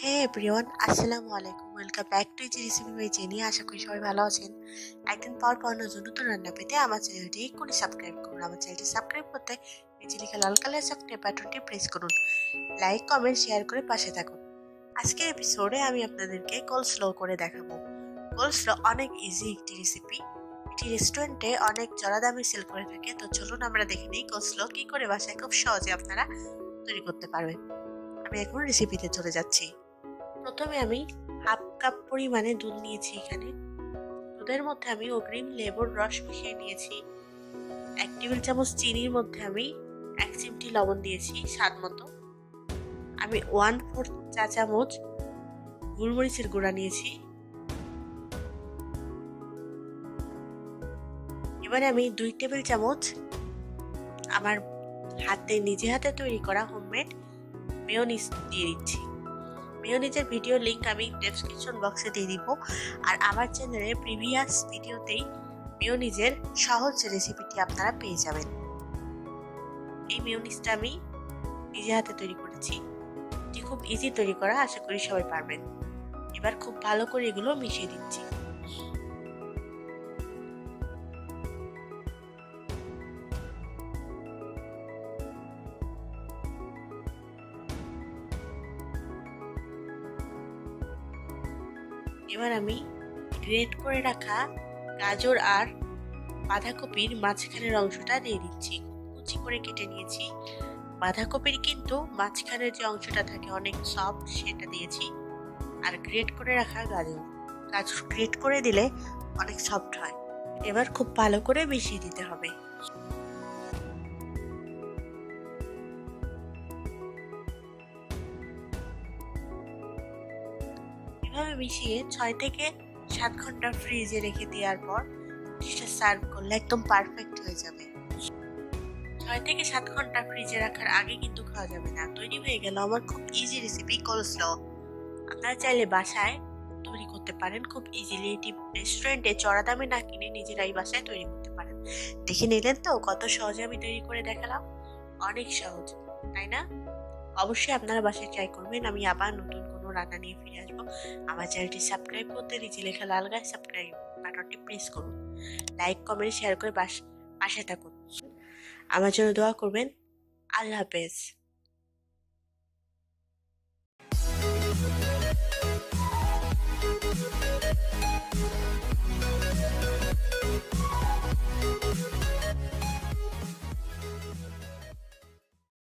হে everyone আসসালামু আলাইকুম welcome back to easy recipe by Jenny আশা করি সবাই ভালো আছেন। একদিন পর পর নতুন নতুন রান্না পেতে আমার চ্যানেলটি এক্ষুনি সাবস্ক্রাইব করুন। আমার চ্যানেলটি সাবস্ক্রাইব করতে নিচে লেখা লাল কালার সাবস্ক্রাইব বাটনটি প্রেস করুন। লাইক কমেন্ট শেয়ার করে পাশে থাকুন। আজকের এপিসোডে আমি আপনাদেরকে কোল স্লো করে দেখাবো। কোল স্লো অনেক ইজি একটি রেসিপি এটি রেস্টুরেন্টে অনেক চড়া দামে সেল করে থাকে। তো চলুন আমরা দেখে নিই কোল স্লো কী করে বাসায় খুব সহজে আপনারা তৈরি করতে পারবেন। আমি এখন রেসিপিতে চলে যাচ্ছি। প্রথমে আমি হাফ কাপ পরিমাণে দুধ নিয়েছি এখানে। দুধের মধ্যে আমি অগ্রিম লেবুর রস মিশিয়ে নিয়েছি। এক টেবিল চামচ চিনির মধ্যে আমি এক চিমটি লবণ দিয়েছি স্বাদ মতো। আমি ওয়ান ফোর চা চামচ গোলমরিচের গুঁড়া নিয়েছি। এবারে আমি দুই টেবিল চামচ আমার হাতে, নিজে হাতে তৈরি করা হোমমেড মেয়নিজ দিয়ে দিচ্ছি। মেয়নিজের ভিডিও লিঙ্ক আমি ডেসক্রিপশন বক্সে দিয়ে দিব। আর আমার চ্যানেলের প্রিভিয়াস ভিডিওতেই মেয়নিজের সহজ রেসিপিটি আপনারা পেয়ে যাবেন। এই মেয়নিজটা আমি নিজে হাতে তৈরি করেছি। এটি খুব ইজি তৈরি করা, আশা করি সবাই পারবেন। এবার খুব ভালো করে এগুলো মিশিয়ে দিচ্ছি। এবার আমি গ্রেট করে রাখা গাজর আর বাঁধাকপির মাঝখানের অংশটা দিয়ে দিচ্ছি। কুচি করে কেটে নিয়েছি। বাঁধাকপির কিন্তু মাঝখানের যে অংশটা থাকে অনেক সফট সেটা দিয়েছি। আর গ্রেট করে রাখা গাজর। গাজর গ্রেট করে দিলে অনেক সফট হয়। এবার খুব ভালো করে মিশিয়ে দিতে হবে। এভাবে মিশিয়ে ছয় থেকে সাত ঘণ্টা ফ্রিজে রেখে দেওয়ার পর ডিশটা সার্ভ করলে একদম পারফেক্ট হয়ে যাবে। ছয় থেকে সাত ঘণ্টা ফ্রিজে রাখার আগে কিন্তু খাওয়া যাবে না। তৈরি হয়ে গেল আমার খুব ইজি রেসিপি কোলস্ল আপনারা চাইলে বাসায় তৈরি করতে পারেন, খুব ইজিলি এটি রেস্টুরেন্টে চড়া দামে না কিনে নিজেরাই বাসায় তৈরি করতে পারেন। দেখে নিলেন তো কত সহজে আমি তৈরি করে দেখালাম? অনেক সহজ, তাই না? অবশ্যই আপনারা বাসায় ট্রাই করবেন, আমি আবার নতুন রান্না নিয়ে ফিরে আসব। আমার চ্যানেলটি সাবস্ক্রাইব করতে নিচে লেখা লাল গায়ে সাবস্ক্রাইব বাটনটি প্রেস করুন। লাইক, কমেন্ট শেয়ার করে পাশে থাকুন। আমার জন্য দোয়া করবেন। আল্লাহ হাফেজ।